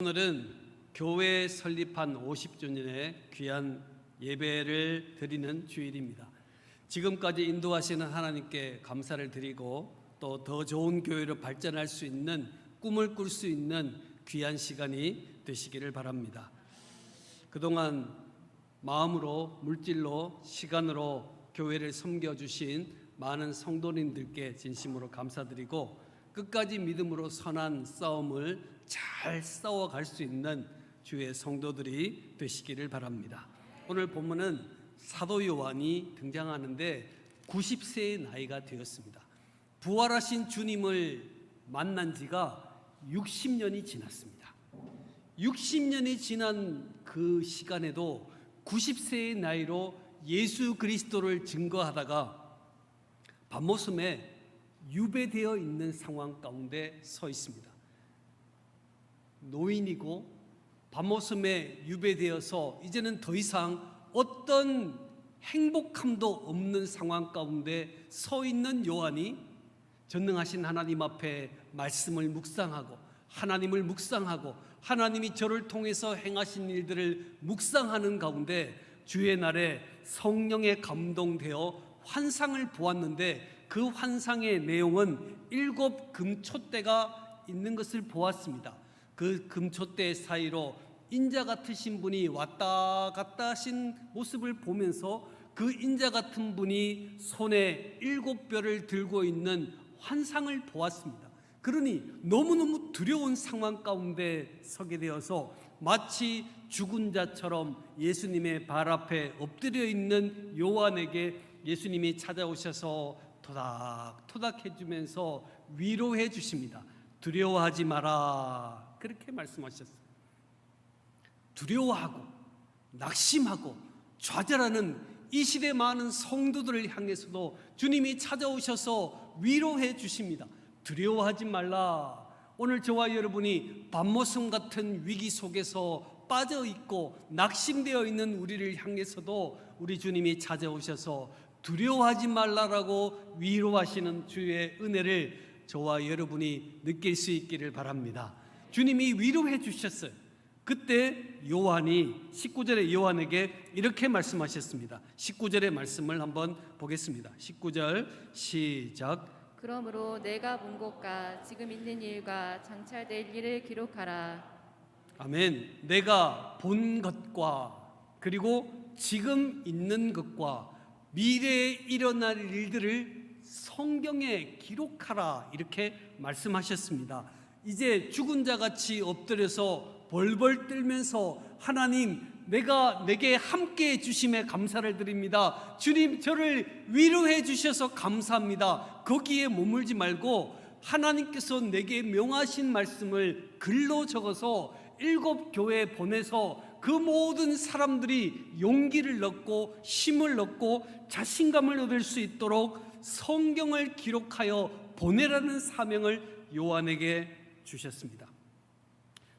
오늘은 교회 설립한 50주년의 귀한 예배를 드리는 주일입니다. 지금까지 인도하시는 하나님께 감사를 드리고 또 더 좋은 교회로 발전할 수 있는 꿈을 꿀 수 있는 귀한 시간이 되시기를 바랍니다. 그동안 마음으로 물질로 시간으로 교회를 섬겨 주신 많은 성도님들께 진심으로 감사드리고 끝까지 믿음으로 선한 싸움을 잘 싸워 갈 수 있는 주의 성도들이 되시기를 바랍니다. 오늘 본문은 사도 요한이 등장하는데 90세의 나이가 되었습니다. 부활하신 주님을 만난 지가 60년이 지났습니다. 60년이 지난 그 시간에도 90세의 나이로 예수 그리스도를 증거하다가 밤모섬에 유배되어 있는 상황 가운데 서 있습니다. 노인이고 밤모섬에 유배되어서 이제는 더 이상 어떤 행복함도 없는 상황 가운데 서 있는 요한이 전능하신 하나님 앞에 말씀을 묵상하고 하나님을 묵상하고 하나님이 저를 통해서 행하신 일들을 묵상하는 가운데 주의 날에 성령에 감동되어 환상을 보았는데 그 환상의 내용은 일곱 금초대가 있는 것을 보았습니다. 그 금초대 사이로 인자 같으신 분이 왔다 갔다 하신 모습을 보면서 그 인자 같은 분이 손에 일곱 뼈를 들고 있는 환상을 보았습니다. 그러니 너무너무 두려운 상황 가운데 서게 되어서 마치 죽은 자처럼 예수님의 발 앞에 엎드려 있는 요한에게 예수님이 찾아오셔서 토닥 토닥 해 주면서 위로해 주십니다. 두려워하지 마라. 그렇게 말씀하셨어요. 두려워하고 낙심하고 좌절하는 이 시대 많은 성도들을 향해서도 주님이 찾아오셔서 위로해 주십니다. 두려워하지 말라. 오늘 저와 여러분이 밤모섬 같은 위기 속에서 빠져 있고 낙심되어 있는 우리를 향해서도 우리 주님이 찾아오셔서 두려워하지 말라라고 위로하시는 주의 은혜를 저와 여러분이 느낄 수 있기를 바랍니다. 주님이 위로해 주셨어요. 그때 요한이 19절에 요한에게 이렇게 말씀하셨습니다. 19절의 말씀을 한번 보겠습니다. 19절 시작. 그러므로 내가 본 것과 지금 있는 일과 장차될 일을 기록하라. 아멘. 내가 본 것과 그리고 지금 있는 것과 미래에 일어날 일들을 성경에 기록하라 이렇게 말씀하셨습니다. 이제 죽은 자 같이 엎드려서 벌벌 떨면서 하나님 내가 내게 함께 해 주심에 감사를 드립니다. 주님 저를 위로해 주셔서 감사합니다. 거기에 머물지 말고 하나님께서 내게 명하신 말씀을 글로 적어서 일곱 교회에 보내서 그 모든 사람들이 용기를 얻고 힘을 얻고 자신감을 얻을 수 있도록 성경을 기록하여 보내라는 사명을 요한에게 주셨습니다.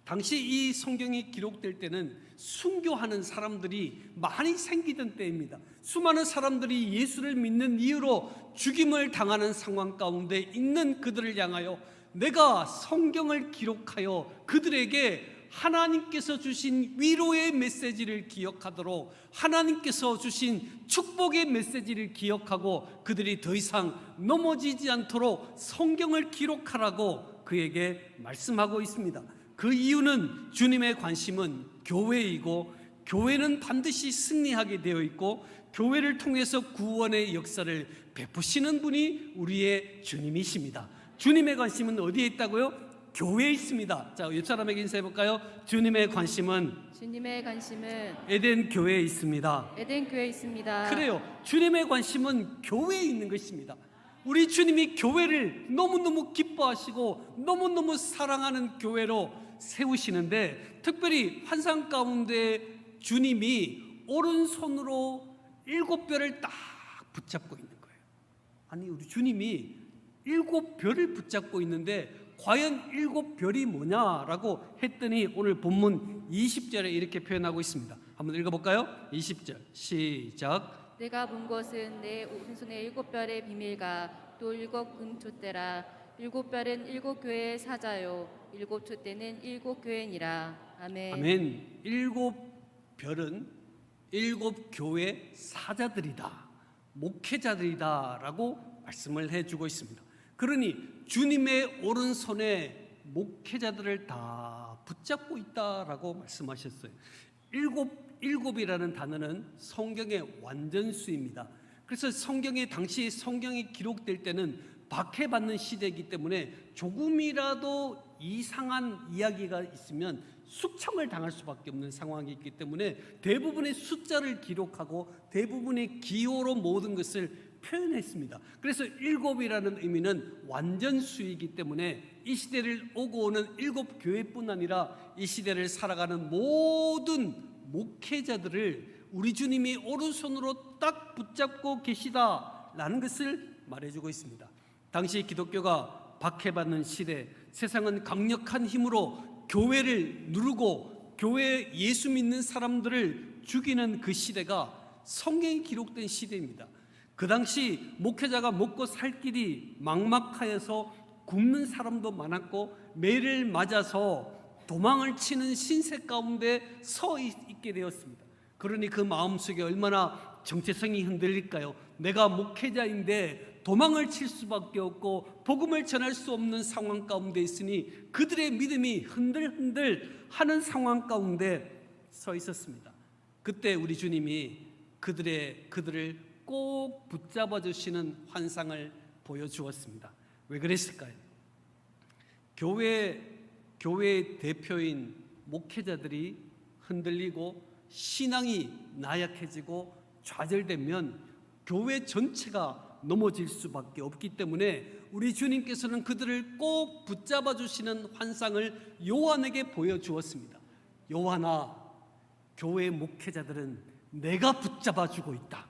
당시 이 성경이 기록될 때는 순교하는 사람들이 많이 생기던 때입니다. 수많은 사람들이 예수를 믿는 이유로 죽임을 당하는 상황 가운데 있는 그들을 향하여 내가 성경을 기록하여 그들에게 하나님께서 주신 위로의 메시지를 기억하도록 하나님께서 주신 축복의 메시지를 기억하고 그들이 더 이상 넘어지지 않도록 성경을 기록하라고 그에게 말씀하고 있습니다. 그 이유는 주님의 관심은 교회이고 교회는 반드시 승리하게 되어 있고 교회를 통해서 구원의 역사를 베푸시는 분이 우리의 주님이십니다. 주님의 관심은 어디에 있다고요? 교회에 있습니다. 자, 옆 사람에게 인사해 볼까요? 주님의 관심은 주님의 관심은 에덴 교회에 있습니다. 에덴 교회에 있습니다. 그래요. 주님의 관심은 교회에 있는 것입니다. 우리 주님이 교회를 너무너무 기뻐하시고 너무너무 사랑하는 교회로 세우시는데 특별히 환상 가운데 주님이 오른손으로 일곱 별을 딱 붙잡고 있는 거예요. 아니 우리 주님이 일곱 별을 붙잡고 있는데 과연 일곱 별이 뭐냐라고 했더니 오늘 본문 20절에 이렇게 표현하고 있습니다. 한번 읽어볼까요? 20절 시작. 내가 본 것은 내 오른손의 일곱 별의 비밀과 또 일곱 금초대라 일곱 별은 일곱 교회의 사자요 일곱 촛대는 일곱 교회니라 아멘. 아멘. 일곱 별은 일곱 교회 사자들이다. 목회자들이다라고 말씀을 해 주고 있습니다. 그러니 주님의 오른손에 목회자들을 다 붙잡고 있다라고 말씀하셨어요. 일곱 일곱이라는 단어는 성경의 완전수입니다. 그래서 성경에 당시 성경이 기록될 때는 박해받는 시대이기 때문에 조금이라도 이상한 이야기가 있으면 숙청을 당할 수밖에 없는 상황이 있기 때문에 대부분의 숫자를 기록하고 대부분의 기호로 모든 것을 표현했습니다. 그래서 일곱이라는 의미는 완전 수이기 때문에 이 시대를 오고 오는 일곱 교회뿐 아니라 이 시대를 살아가는 모든 목회자들을 우리 주님이 오른손으로 딱 붙잡고 계시다라는 것을 말해주고 있습니다. 당시 기독교가 박해받는 시대, 세상은 강력한 힘으로 교회를 누르고 교회 예수 믿는 사람들을 죽이는 그 시대가 성경에 기록된 시대입니다. 그 당시 목회자가 먹고 살 길이 막막하여서 굶는 사람도 많았고 매를 맞아서 도망을 치는 신세 가운데 서 있- 있게 되었습니다. 그러니 그 마음속에 얼마나 정체성이 흔들릴까요? 내가 목회자인데 도망을 칠 수밖에 없고 복음을 전할 수 없는 상황 가운데 있으니 그들의 믿음이 흔들흔들 하는 상황 가운데 서 있었습니다. 그때 우리 주님이 그들의 그들을 꼭 붙잡아 주시는 환상을 보여주었습니다. 왜 그랬을까요? 교회 교회 대표인 목회자들이 흔들리고 신앙이 나약해지고 좌절되면 교회 전체가 넘어질 수밖에 없기 때문에 우리 주님께서는 그들을 꼭 붙잡아 주시는 환상을 요한에게 보여주었습니다. 요한아, 교회 목회자들은 내가 붙잡아 주고 있다.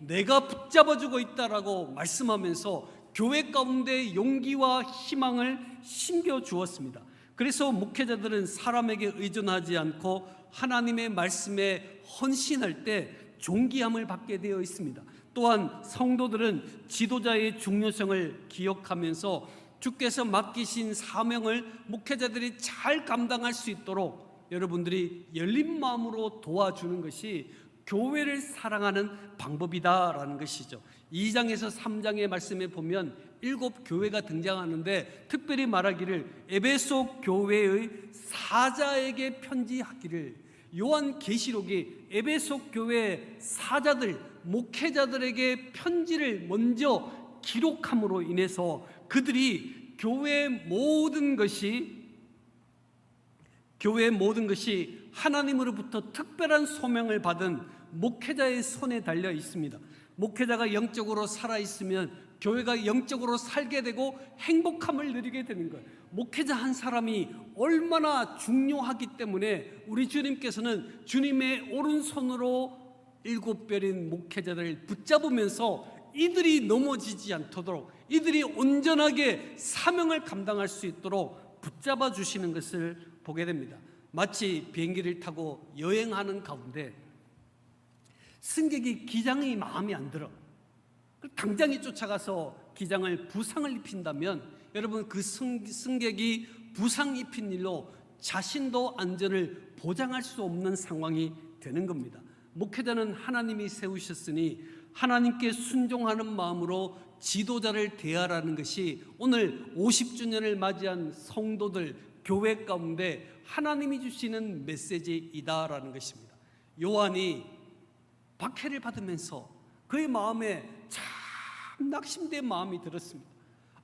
내가 붙잡아 주고 있다라고 말씀하면서 교회 가운데 용기와 희망을 심겨 주었습니다. 그래서 목회자들은 사람에게 의존하지 않고 하나님의 말씀에 헌신할 때 존귀함을 받게 되어 있습니다. 또한 성도들은 지도자의 중요성을 기억하면서 주께서 맡기신 사명을 목회자들이 잘 감당할 수 있도록 여러분들이 열린 마음으로 도와주는 것이 교회를 사랑하는 방법이다라는 것이죠. 2장에서 3장의 말씀에 보면 일곱 교회가 등장하는데 특별히 말하기를 에베소 교회의 사자에게 편지하기를 요한 계시록이 에베소 교회 사자들 목회자들에게 편지를 먼저 기록함으로 인해서 그들이 교회 모든 것이 교회의 모든 것이 하나님으로부터 특별한 소명을 받은 목회자의 손에 달려 있습니다. 목회자가 영적으로 살아 있으면 교회가 영적으로 살게 되고 행복함을 누리게 되는 거예요. 목회자 한 사람이 얼마나 중요하기 때문에 우리 주님께서는 주님의 오른손으로 일곱 별인 목회자들을 붙잡으면서 이들이 넘어지지 않도록 이들이 온전하게 사명을 감당할 수 있도록 붙잡아 주시는 것을 보게 됩니다. 마치 비행기를 타고 여행하는 가운데 승객이 기장이 마음에 안 들어. 당장에 쫓아가서 기장을 부상을 입힌다면 여러분 그 승, 승객이 부상 입힌 일로 자신도 안전을 보장할 수 없는 상황이 되는 겁니다. 목회자는 하나님이 세우셨으니 하나님께 순종하는 마음으로 지도자를 대하라는 것이 오늘 50주년을 맞이한 성도들 교회 가운데 하나님이 주시는 메시지이다라는 것입니다. 요한이 박해를 받으면서 그의 마음에 참 낙심된 마음이 들었습니다.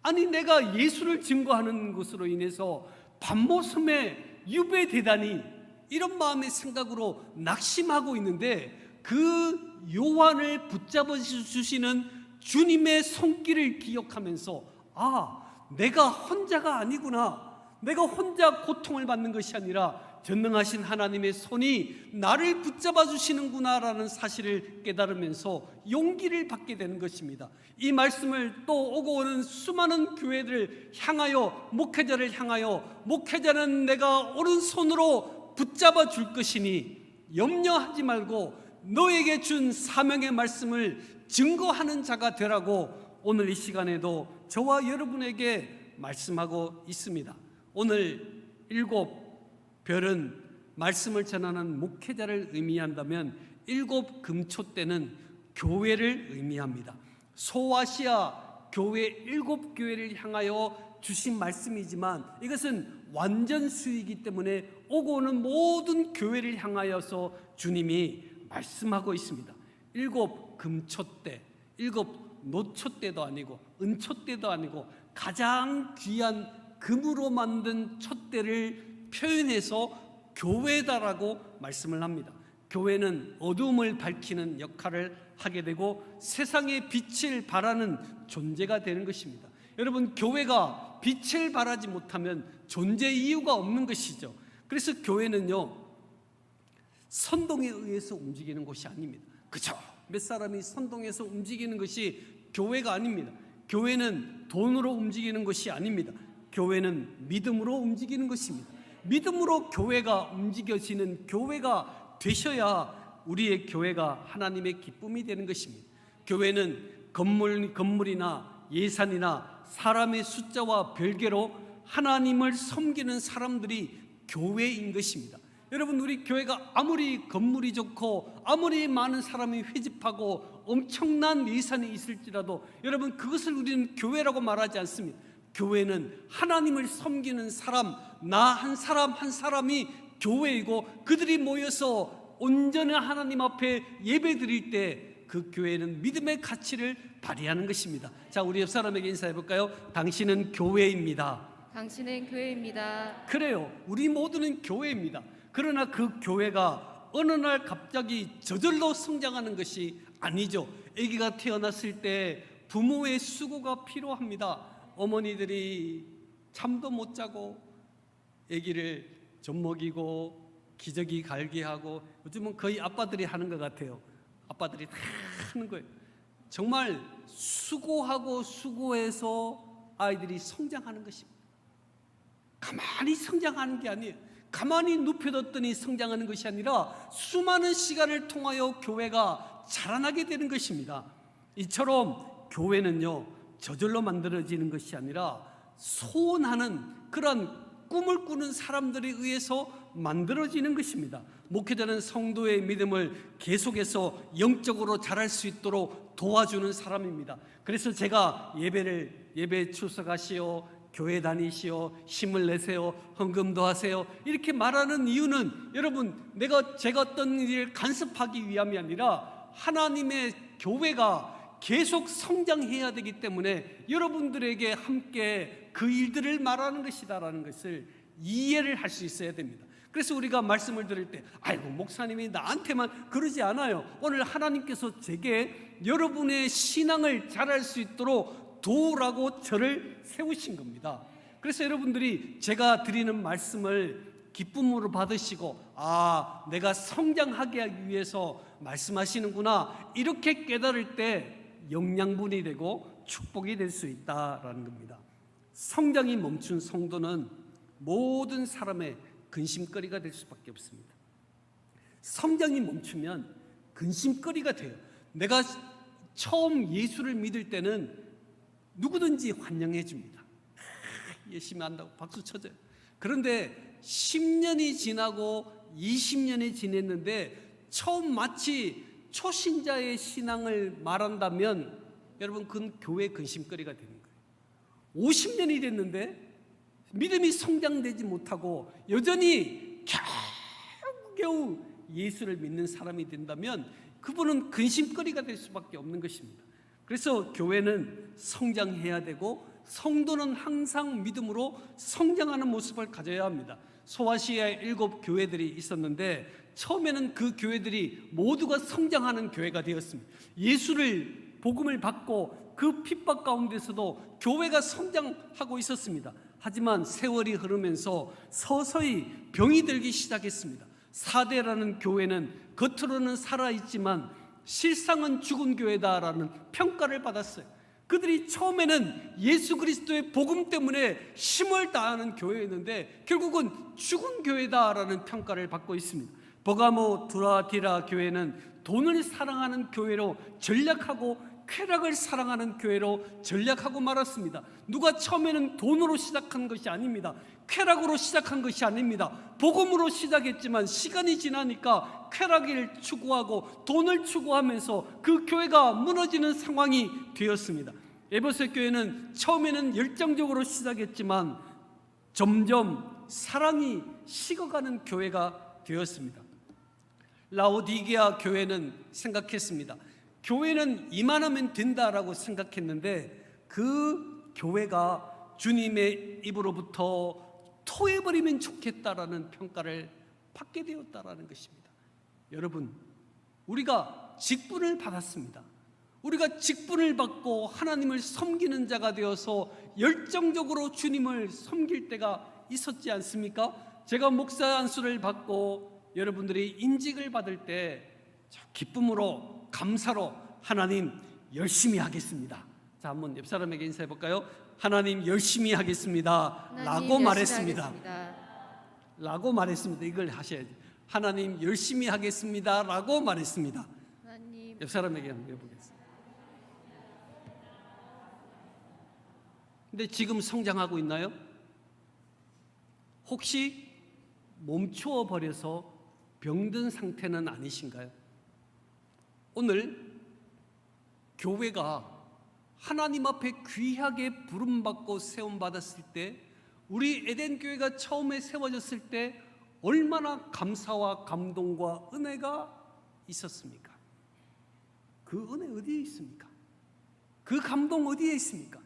아니 내가 예수를 증거하는 것으로 인해서 밤모섬에 유배되다니 이런 마음의 생각으로 낙심하고 있는데 그 요한을 붙잡아 주시는 주님의 손길을 기억하면서 아 내가 혼자가 아니구나 내가 혼자 고통을 받는 것이 아니라 전능하신 하나님의 손이 나를 붙잡아 주시는구나라는 사실을 깨달으면서 용기를 받게 되는 것입니다. 이 말씀을 또 오고 오는 수많은 교회들을 향하여 목회자를 향하여 목회자는 내가 오른손으로 붙잡아 줄 것이니 염려하지 말고 너에게 준 사명의 말씀을 증거하는 자가 되라고 오늘 이 시간에도 저와 여러분에게 말씀하고 있습니다. 오늘 일곱 별은 말씀을 전하는 목회자를 의미한다면 일곱 금초대는 교회를 의미합니다. 소아시아 교회 일곱 교회를 향하여 주신 말씀이지만 이것은 완전 수이기 때문에 오고 오는 모든 교회를 향하여서 주님이 말씀하고 있습니다. 일곱 금초대, 일곱 노초대도 아니고 은초대도 아니고 가장 귀한 금으로 만든 촛대를 표현해서 교회다라고 말씀을 합니다. 교회는 어둠을 밝히는 역할을 하게 되고 세상의 빛을 발하는 존재가 되는 것입니다. 여러분 교회가 빛을 발하지 못하면 존재 이유가 없는 것이죠. 그래서 교회는요 선동에 의해서 움직이는 것이 아닙니다. 그죠? 몇 사람이 선동해서 움직이는 것이 교회가 아닙니다. 교회는 돈으로 움직이는 것이 아닙니다. 교회는 믿음으로 움직이는 것입니다. 믿음으로 교회가 움직여지는 교회가 되셔야 우리의 교회가 하나님의 기쁨이 되는 것입니다. 교회는 건물, 건물이나 예산이나 사람의 숫자와 별개로 하나님을 섬기는 사람들이 교회인 것입니다. 여러분 우리 교회가 아무리 건물이 좋고 아무리 많은 사람이 회집하고 엄청난 예산이 있을지라도 여러분 그것을 우리는 교회라고 말하지 않습니다. 교회는 하나님을 섬기는 사람 나 한 사람 한 사람이 교회이고 그들이 모여서 온전한 하나님 앞에 예배 드릴 때 그 교회는 믿음의 가치를 발휘하는 것입니다. 자, 우리 옆 사람에게 인사해 볼까요? 당신은 교회입니다. 당신은 교회입니다. 그래요. 우리 모두는 교회입니다. 그러나 그 교회가 어느 날 갑자기 저절로 성장하는 것이 아니죠. 아기가 태어났을 때 부모의 수고가 필요합니다. 어머니들이 잠도 못 자고 아기를 젖 먹이고 기저귀 갈게 하고 요즘은 거의 아빠들이 하는 것 같아요. 아빠들이 다 하는 거예요. 정말 수고하고 수고해서 아이들이 성장하는 것입니다. 가만히 성장하는 게 아니에요. 가만히 눕혀뒀더니 성장하는 것이 아니라 수많은 시간을 통하여 교회가 자라나게 되는 것입니다. 이처럼 교회는요, 저절로 만들어지는 것이 아니라 소원하는 그런 꿈을 꾸는 사람들에 의해서 만들어지는 것입니다. 목회자는 성도의 믿음을 계속해서 영적으로 자랄 수 있도록 도와주는 사람입니다. 그래서 제가 예배를 예배 출석하시오, 교회 다니시오, 힘을 내세요, 헌금도 하세요. 이렇게 말하는 이유는 여러분 내가 제가 어떤 일을 간섭하기 위함이 아니라 하나님의 교회가 계속 성장해야 되기 때문에 여러분들에게 함께 그 일들을 말하는 것이다라는 것을 이해를 할 수 있어야 됩니다. 그래서 우리가 말씀을 들을 때, 아이고, 목사님이 나한테만 그러지 않아요. 오늘 하나님께서 제게 여러분의 신앙을 잘할 수 있도록 도우라고 저를 세우신 겁니다. 그래서 여러분들이 제가 드리는 말씀을 기쁨으로 받으시고, 아, 내가 성장하게 하기 위해서 말씀하시는구나. 이렇게 깨달을 때 영양분이 되고 축복이 될 수 있다라는 겁니다. 성장이 멈춘 성도는 모든 사람의 근심거리가 될 수밖에 없습니다. 성장이 멈추면 근심거리가 돼요. 내가 처음 예수를 믿을 때는 누구든지 환영해 줍니다. 아, 열심히 한다고 박수 쳐줘요. 그런데 10년이 지나고 20년이 지냈는데 처음 마치 초신자의 신앙을 말한다면 여러분 그건 교회 근심거리가 되는 거예요. 50년이 됐는데 믿음이 성장되지 못하고 여전히 겨우겨우 예수를 믿는 사람이 된다면 그분은 근심거리가 될 수밖에 없는 것입니다. 그래서 교회는 성장해야 되고 성도는 항상 믿음으로 성장하는 모습을 가져야 합니다. 소아시아에 일곱 교회들이 있었는데 처음에는 그 교회들이 모두가 성장하는 교회가 되었습니다. 예수를 복음을 받고 그 핍박 가운데서도 교회가 성장하고 있었습니다. 하지만 세월이 흐르면서 서서히 병이 들기 시작했습니다. 사대라는 교회는 겉으로는 살아있지만 실상은 죽은 교회다라는 평가를 받았어요. 그들이 처음에는 예수 그리스도의 복음 때문에 힘을 다하는 교회였는데 결국은 죽은 교회다라는 평가를 받고 있습니다. 버가모 두라티라 교회는 돈을 사랑하는 교회로 전략하고 쾌락을 사랑하는 교회로 전략하고 말았습니다. 누가 처음에는 돈으로 시작한 것이 아닙니다. 쾌락으로 시작한 것이 아닙니다. 복음으로 시작했지만 시간이 지나니까 쾌락을 추구하고 돈을 추구하면서 그 교회가 무너지는 상황이 되었습니다. 에베소 교회는 처음에는 열정적으로 시작했지만 점점 사랑이 식어가는 교회가 되었습니다. 라오디게아 교회는 생각했습니다. 교회는 이만하면 된다라고 생각했는데 그 교회가 주님의 입으로부터 토해버리면 좋겠다라는 평가를 받게 되었다라는 것입니다. 여러분, 우리가 직분을 받았습니다. 우리가 직분을 받고 하나님을 섬기는 자가 되어서 열정적으로 주님을 섬길 때가 있었지 않습니까? 제가 목사 안수를 받고 여러분들이 인직을 받을 때 기쁨으로 감사로 하나님 열심히 하겠습니다. 자, 한번 옆 사람에게 인사해 볼까요? 하나님 열심히 하겠습니다. 하나님 라고 열심히 말했습니다. 하겠습니다. 라고 말했습니다. 이걸 하셔야지. 하나님 열심히 하겠습니다. 라고 말했습니다. 하나님 옆 사람에게 한번 해보겠습니다. 근데 지금 성장하고 있나요? 혹시 멈추어 버려서 병든 상태는 아니신가요? 오늘 교회가 하나님 앞에 귀하게 부름받고 세움받았을 때 우리 에덴 교회가 처음에 세워졌을 때 얼마나 감사와 감동과 은혜가 있었습니까? 그 은혜 어디에 있습니까? 그 감동 어디에 있습니까?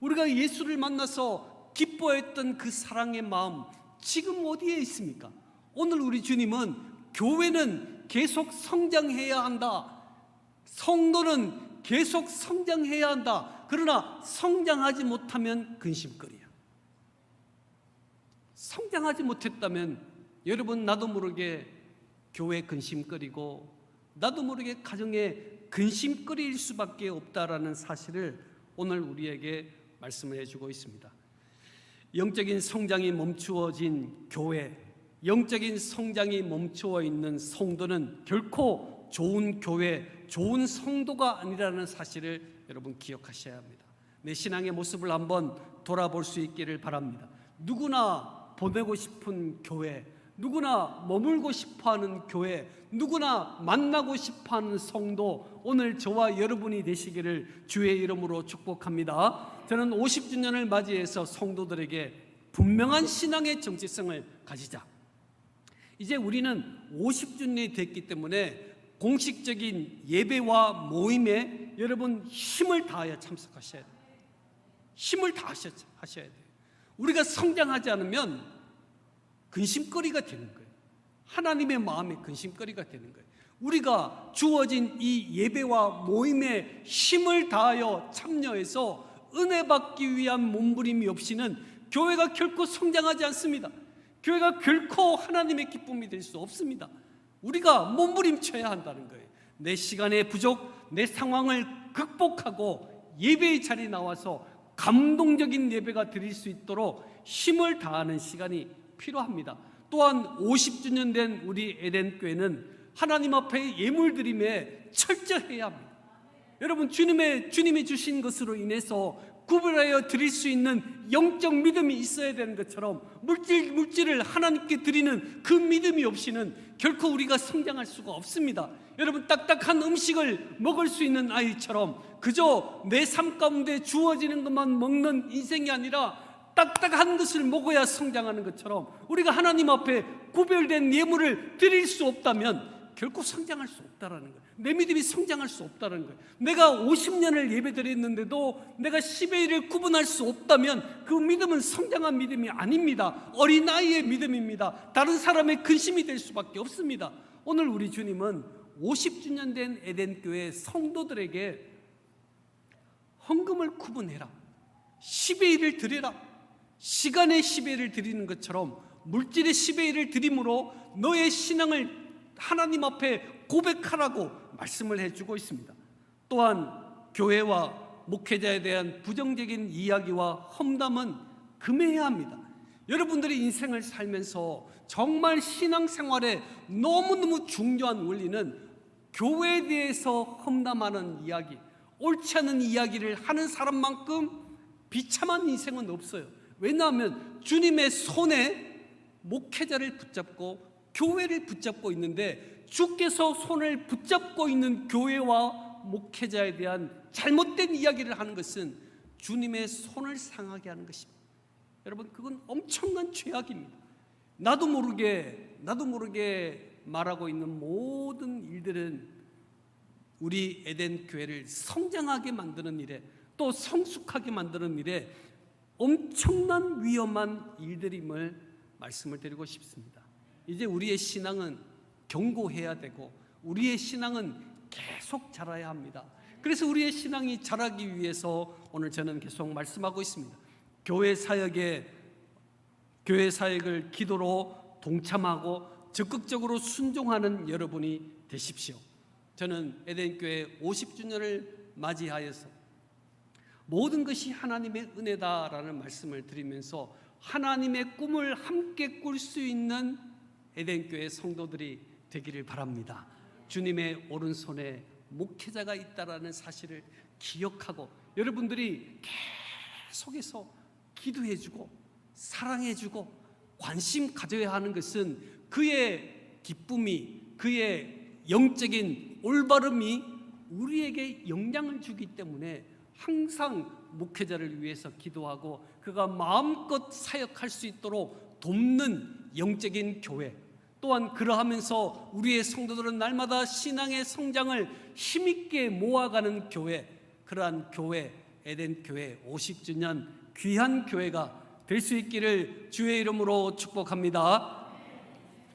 우리가 예수를 만나서 기뻐했던 그 사랑의 마음 지금 어디에 있습니까? 오늘 우리 주님은 교회는 계속 성장해야 한다. 성도는 계속 성장해야 한다. 그러나 성장하지 못하면 근심거리야. 성장하지 못했다면 여러분 나도 모르게 교회 근심거리고 나도 모르게 가정에 근심거릴 수밖에 없다라는 사실을 오늘 우리에게 말씀을 해주고 있습니다. 영적인 성장이 멈추어진 교회, 영적인 성장이 멈추어 있는 성도는 결코 좋은 교회, 좋은 성도가 아니라는 사실을 여러분 기억하셔야 합니다. 내 신앙의 모습을 한번 돌아볼 수 있기를 바랍니다. 누구나 보내고 싶은 교회, 누구나 머물고 싶어 하는 교회, 누구나 만나고 싶어 하는 성도, 오늘 저와 여러분이 되시기를 주의 이름으로 축복합니다. 저는 50주년을 맞이해서 성도들에게 분명한 신앙의 정체성을 가지자. 이제 우리는 50주년이 됐기 때문에 공식적인 예배와 모임에 여러분 힘을 다하여 참석하셔야 돼요. 힘을 다하셔야 돼요. 우리가 성장하지 않으면 근심거리가 되는 거예요. 하나님의 마음에 근심거리가 되는 거예요. 우리가 주어진 이 예배와 모임에 힘을 다하여 참여해서 은혜 받기 위한 몸부림이 없이는 교회가 결코 성장하지 않습니다. 교회가 결코 하나님의 기쁨이 될 수 없습니다. 우리가 몸부림쳐야 한다는 거예요. 내 시간의 부족, 내 상황을 극복하고 예배의 자리에 나와서 감동적인 예배가 드릴 수 있도록 힘을 다하는 시간이 필요합니다. 또한 50주년 된 우리 에덴 교회는 하나님 앞에 예물 드림에 철저해야 합니다. 여러분 주님의 주님이 주신 것으로 인해서 구별하여 드릴 수 있는 영적 믿음이 있어야 되는 것처럼 물질 물질을 하나님께 드리는 그 믿음이 없이는 결코 우리가 성장할 수가 없습니다. 여러분 딱딱한 음식을 먹을 수 있는 아이처럼 그저 내 삶 가운데 주어지는 것만 먹는 인생이 아니라 딱딱한 것을 먹어야 성장하는 것처럼 우리가 하나님 앞에 구별된 예물을 드릴 수 없다면 결코 성장할 수 없다라는 거예요. 내 믿음이 성장할 수 없다는 거예요. 내가 50년을 예배드렸는데도 내가 10의 1을 구분할 수 없다면 그 믿음은 성장한 믿음이 아닙니다. 어린아이의 믿음입니다. 다른 사람의 근심이 될 수밖에 없습니다. 오늘 우리 주님은 50주년 된 에덴교회 성도들에게 헌금을 구분해라. 10의 1을 드려라. 시간의 10의 1을 드리는 것처럼 물질의 10의 1을 드림으로 너의 신앙을 하나님 앞에 고백하라고 말씀을 해주고 있습니다. 또한 교회와 목회자에 대한 부정적인 이야기와 험담은 금해야 합니다. 여러분들이 인생을 살면서 정말 신앙생활에 너무너무 중요한 원리는 교회에 대해서 험담하는 이야기, 옳지 않은 이야기를 하는 사람만큼 비참한 인생은 없어요. 왜냐하면 주님의 손에 목회자를 붙잡고 교회를 붙잡고 있는데 주께서 손을 붙잡고 있는 교회와 목회자에 대한 잘못된 이야기를 하는 것은 주님의 손을 상하게 하는 것입니다. 여러분 그건 엄청난 죄악입니다. 나도 모르게 나도 모르게 말하고 있는 모든 일들은 우리 에덴 교회를 성장하게 만드는 일에 또 성숙하게 만드는 일에 엄청난 위험한 일들임을 말씀을 드리고 싶습니다. 이제 우리의 신앙은 경고해야 되고 우리의 신앙은 계속 자라야 합니다. 그래서 우리의 신앙이 자라기 위해서 오늘 저는 계속 말씀하고 있습니다. 교회 사역에 교회 사역을 기도로 동참하고 적극적으로 순종하는 여러분이 되십시오. 저는 에덴 교회 50주년을 맞이하여서 모든 것이 하나님의 은혜다라는 말씀을 드리면서 하나님의 꿈을 함께 꿀 수 있는 에덴교회 성도들이 되기를 바랍니다. 주님의 오른손에 목회자가 있다라는 사실을 기억하고 여러분들이 계속해서 기도해주고 사랑해주고 관심 가져야 하는 것은 그의 기쁨이 그의 영적인 올바름이 우리에게 영향을 주기 때문에 항상 목회자를 위해서 기도하고 그가 마음껏 사역할 수 있도록 돕는 영적인 교회 또한 그러하면서 우리의 성도들은 날마다 신앙의 성장을 힘있게 모아가는 교회 그러한 교회 에덴 교회 50주년 귀한 교회가 될 수 있기를 주의 이름으로 축복합니다.